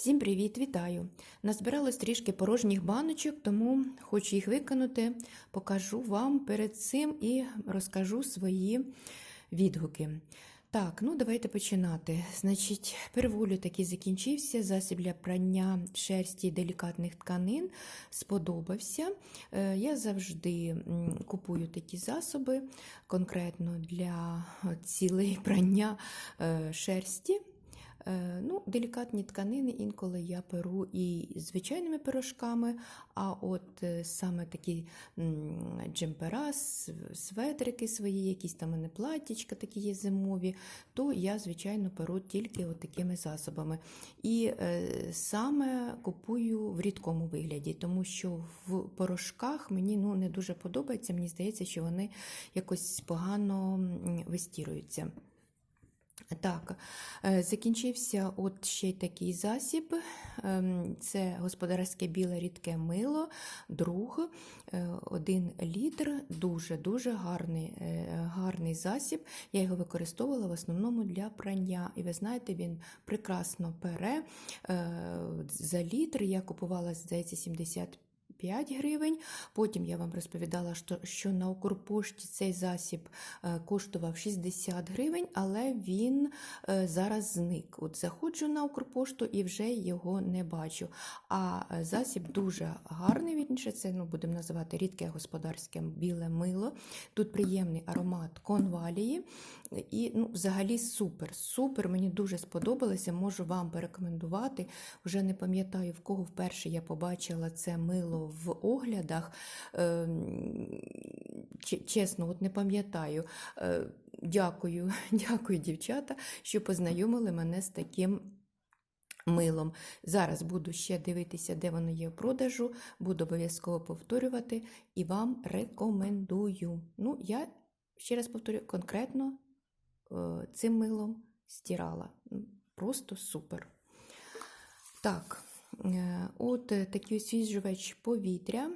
Всім привіт, вітаю! Назбиралось трішки порожніх баночок, тому хочу їх виконати, покажу вам перед цим і розкажу свої відгуки. Так, ну давайте починати. Значить, перволю таки закінчився. Засіб для прання шерсті делікатних тканин сподобався. Е, Я завжди купую такі засоби конкретно для цілей прання е, шерсті. Е, Ну, делікатні тканини інколи я перу і звичайними пирожками, а от е, саме такі джемпера, светрики свої, якісь там мене платтячка такі є зимові, то я, звичайно, перу тільки от такими засобами. І е, саме купую в рідкому вигляді, тому що в порошках мені ну, не дуже подобається. Мені здається, що вони якось погано вистіруються. Так, е, закінчився от ще такий засіб. Ем, Це господарське біле рідке мило, друг, е, один літр, дуже-дуже гарний, е, гарний засіб. Я його використовувала в основному для прання. І ви знаєте, він прекрасно пере. За літр я купувала, здається, 70 5 гривень. Потім я вам розповідала, що, що на Укрпошті цей засіб е, коштував 60 гривень, але він е, зараз зник. От заходжу на Укрпошту і вже його не бачу. А е, засіб дуже гарний, вірніше, це ну, будемо називати рідке господарське біле мило. Тут приємний аромат конвалії. І ну, взагалі супер, супер. Мені дуже сподобалося. Можу вам порекомендувати. Вже не пам'ятаю, в кого вперше я побачила це мило в оглядах. Ем, Чесно, от не пам'ятаю. Е, Дякую, дякую, дівчата, що познайомили мене з таким. Милом. Зараз буду ще дивитися, де воно є в продажу, буду обов'язково повторювати і вам рекомендую. Ну, я ще раз повторю, конкретно е, цим милом стирала. Просто супер. Так, е, от е, такий освіжувач повітря,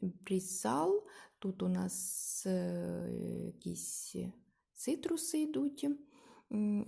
брісал. Тут у нас е, якісь цитруси йдуть.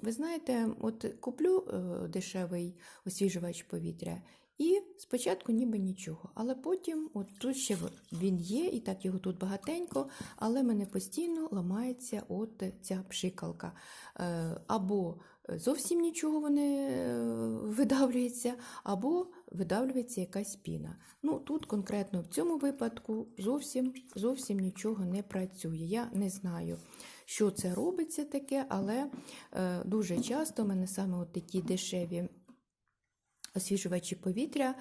Ви знаєте, от куплю е, дешевий освіжувач повітря, і спочатку ніби нічого. Але потім, от тут ще він є, і так його тут багатенько, але мене постійно ламається от ця пшикалка. Е, Або зовсім нічого не е, видавлюється, або видавлюється якась піна. Ну, тут конкретно в цьому випадку зовсім, зовсім нічого не працює. Я не знаю, що це робиться таке, але е, дуже часто в мене саме от такі дешеві освіжувачі повітря.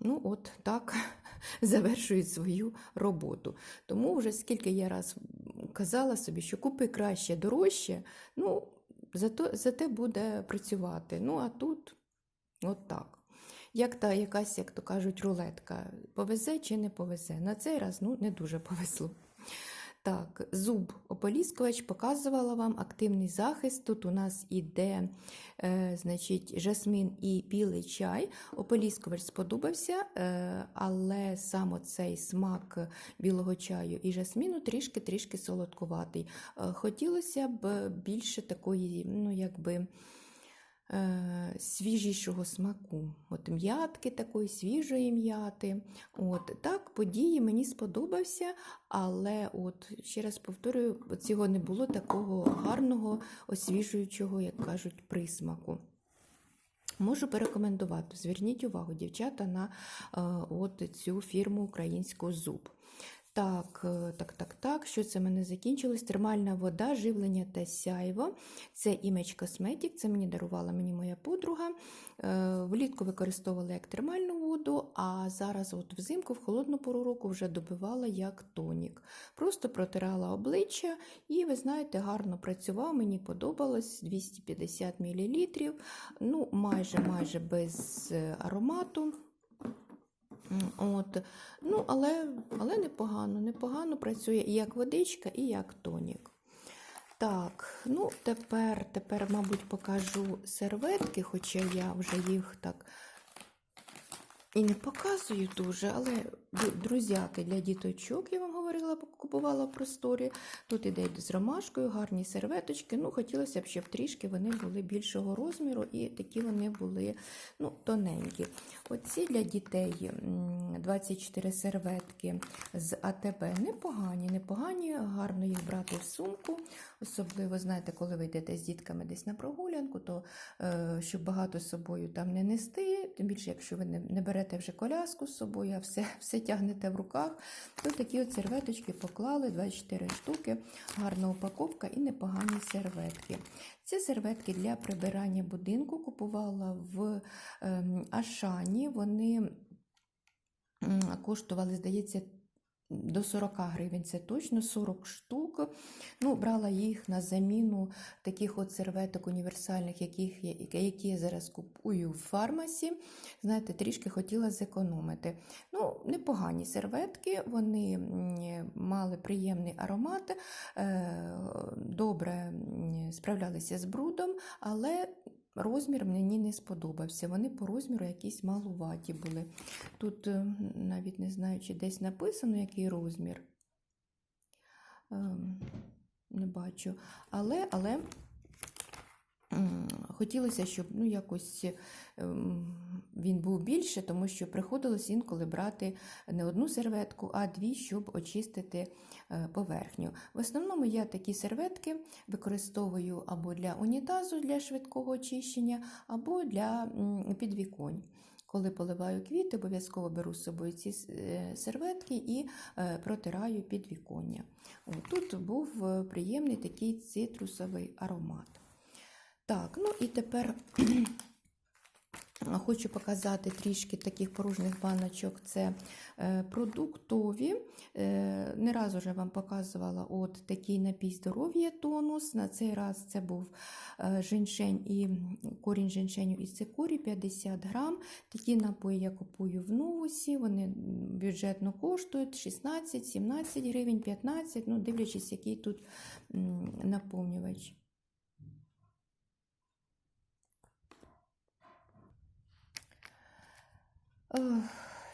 Ну, от так завершують свою роботу. Тому вже скільки я раз казала собі, що купи краще дорожче, ну, зато, зате буде працювати. Ну, а тут от так. Як та якась, як то кажуть, рулетка. Повезе чи не повезе? На цей раз ну, не дуже повезло. Так, зуб ополіскувач показувала вам активний захист. Тут у нас іде е, значить, жасмин і білий чай. Ополіскувач сподобався, е, але саме цей смак білого чаю і жасміну трішки-трішки солодкуватий. Е, хотілося б більше такої, ну, якби. Е, Свіжішого смаку, от м'ятки такої свіжої м'яти. От так, події мені сподобався, але от ще раз повторюю, цього не було такого гарного, освіжуючого, як кажуть, присмаку. Можу порекомендувати. Зверніть увагу, дівчата, на е, от цю фірму українську зуб. Так, е, так, так, так. Що це в мене закінчилось? Термальна вода, живлення та сяйво. Це Image Cosmetic, це мені дарувала мені моя подруга. Е, Влітку використовувала як термальну воду, а зараз от взимку в холодну пору року вже добивала як тонік. Просто протирала обличчя і, ви знаєте, гарно працював, мені подобалось 250 мл, ну, майже майже без е, аромату. От. Ну, але, але непогано, непогано працює і як водичка, і як тонік. Так, ну тепер, тепер, мабуть, покажу серветки, хоча я вже їх так і не показую дуже, але друзяки для діточок, я вам говорила, купувала в просторі. Тут іде з ромашкою, гарні серветочки. Ну, хотілося б, щоб трішки вони були більшого розміру і такі вони були ну, тоненькі. Оці для дітей 24 серветки з АТБ непогані, непогані, гарно їх брати в сумку. Особливо, знаєте, коли ви йдете з дітками десь на прогулянку, то е, щоб багато з собою там не нести, тим більше, якщо ви не, не берете вже коляску з собою, а все, все тягнете в руках, то такі от серветочки поклали 24 штуки, гарна упаковка і непогані серветки. Ці серветки для прибирання будинку купувала в ем, Ашані. Вони коштували, здається, до 40 гривень, це точно 40 штук. Ну, брала їх на заміну таких от серветок універсальних, яких, я- які я зараз купую в фармасі. Знаєте, трішки хотіла зекономити. Ну, непогані серветки, вони мали приємний аромат, е, добре справлялися з брудом, але розмір мені не сподобався. Вони по розміру якісь малуваті були. Тут е, навіть не знаю, чи десь написано, який розмір. Ем, Не бачу. Але, але хотілося, щоб ну, якось ем, він був більше, тому що приходилось інколи брати не одну серветку, а дві, щоб очистити е, поверхню. В основному я такі серветки використовую або для унітазу для швидкого очищення, або для підвіконь. Коли поливаю квіти, обов'язково беру з собою ці е, серветки і е, протираю підвіконня. Тут був приємний такий цитрусовий аромат. Так, ну і тепер хочу показати трішки таких порожніх баночок. Це е, продуктові. Е, Не раз уже вам показувала от такий напій здоров'я тонус. На цей раз це був е, женьшень і корінь женьшеню із цикорі 50 грам. Такі напої я купую в новусі. Вони бюджетно коштують 16-17 гривень, 15, ну, дивлячись, який тут наповнювач.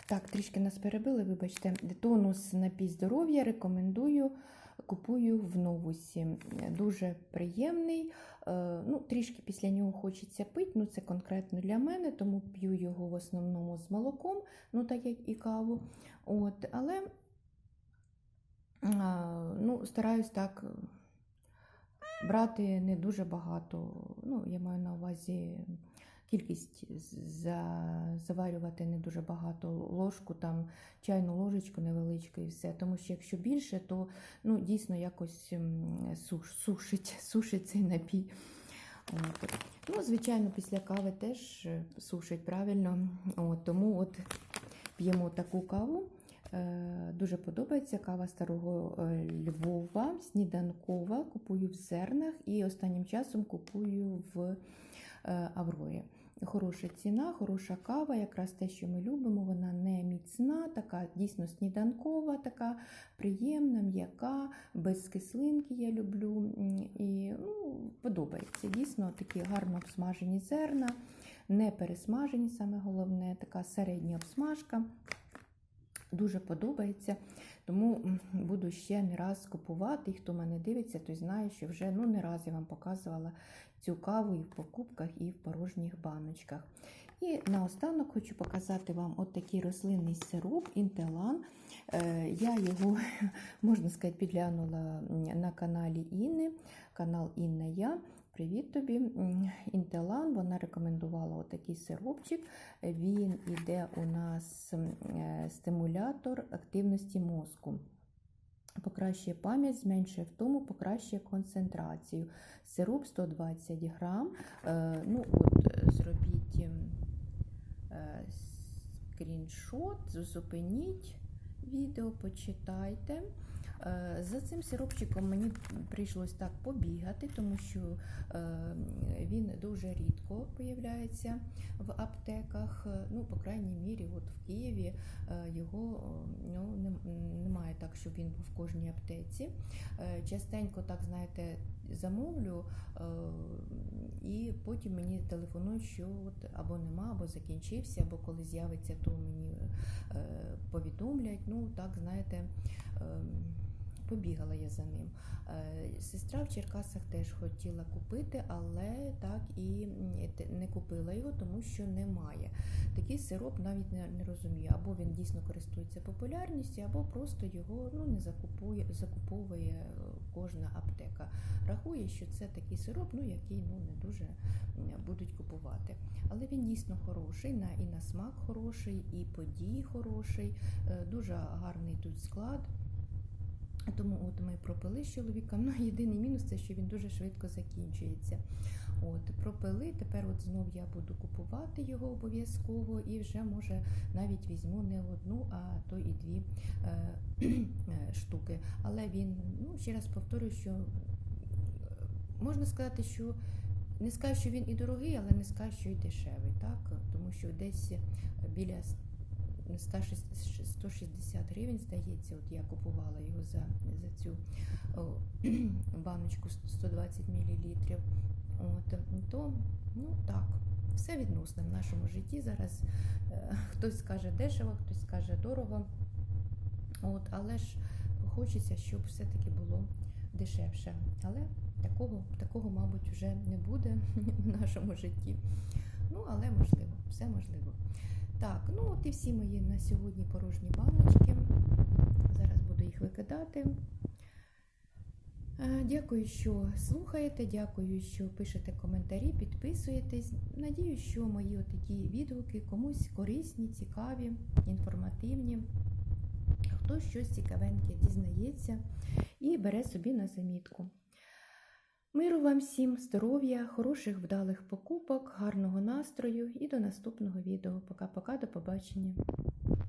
Так, трішки нас перебили, вибачте. Тонус напій здоров'я рекомендую, купую в новусі. Дуже приємний. Е, Ну, Трішки після нього хочеться пити, ну це конкретно для мене, тому п'ю його в основному з молоком, ну так як і каву. От, Але ну, стараюсь так брати не дуже багато. Ну, я маю на увазі кількість за, заварювати не дуже багато ложку, там чайну ложечку невеличку і все. Тому що якщо більше, то ну, дійсно якось суш, сушить, сушить цей напій. От. Ну, звичайно, після кави теж е, сушить правильно. От, тому от п'ємо таку каву. Е, Дуже подобається кава старого е, Львова, сніданкова. Купую в зернах і останнім часом купую в Аврорі. Хороша ціна, хороша кава, якраз те, що ми любимо. Вона не міцна, така дійсно сніданкова, така приємна, м'яка, без кислинки я люблю. І ну, подобається. Дійсно такі гарно обсмажені зерна, не пересмажені, саме головне, така середня обсмажка. Дуже подобається, тому буду ще не раз купувати. І хто мене дивиться, той знає, що вже ну, не раз я вам показувала цю каву і в покупках, і в порожніх баночках. І наостанок хочу показати вам от такий рослинний сироп Інтелан. Е, Я його, можна сказати, підглянула на каналі Інни, канал Інна Я. Привіт тобі, Інтелан. Вона рекомендувала отакий сиропчик. Він іде у нас е, стимулятор активності мозку. Покращує пам'ять, зменшує втому, покращує концентрацію. Сироп 120 грам. Е, Ну, от, е, зробіть ем, е, скріншот, зупиніть відео, почитайте. За цим сиропчиком мені прийшлось так побігати, тому що він дуже рідко появляється в аптеках. Ну, по крайній мірі, от в Києві його ну, немає так, щоб він був в кожній аптеці. Е, Частенько, так знаєте, замовлю, е, і потім мені телефонують, що от або нема, або закінчився, або коли з'явиться, то мені е, повідомлять. Ну, так, знаєте, побігала я за ним. Сестра в Черкасах теж хотіла купити, але так і купила його, тому що немає. Такий сироп навіть не, не розумію, або він дійсно користується популярністю, або просто його ну, не закупує, закуповує е, кожна аптека. Рахує, що це такий сироп, ну, який ну, не дуже будуть купувати. Але він дійсно хороший, на, і на смак хороший, і подій хороший, е, дуже гарний тут склад. Тому от ми пропили з чоловіком. Ну, єдиний мінус це, що він дуже швидко закінчується. От, пропили, тепер от знов я буду купувати його обов'язково і вже може навіть візьму не одну, а то і дві е, штуки. Але він, ну ще раз повторюю, що можна сказати, що не скажу, що він і дорогий, але не скажу, що і дешевий, так? Тому що десь біля 160 160 гривень, здається, от я купувала його за, за цю баночку 120 мл. От, то, ну так, все відносно в нашому житті. Зараз е, хтось скаже дешево, хтось скаже дорого. От, але ж хочеться, щоб все-таки було дешевше. Але такого, такого, мабуть, вже не буде в нашому житті. Ну, але можливо, все можливо. Так, ну от і всі мої на сьогодні порожні баночки. Зараз буду їх викидати. Е, Дякую, що слухаєте, дякую, що пишете коментарі, підписуєтесь. Надію, що мої такі відгуки комусь корисні, цікаві, інформативні. Хтось щось цікавеньке дізнається і бере собі на замітку. Миру вам всім, здоров'я, хороших вдалих покупок, гарного настрою і до наступного відео. Пока-пока, до побачення.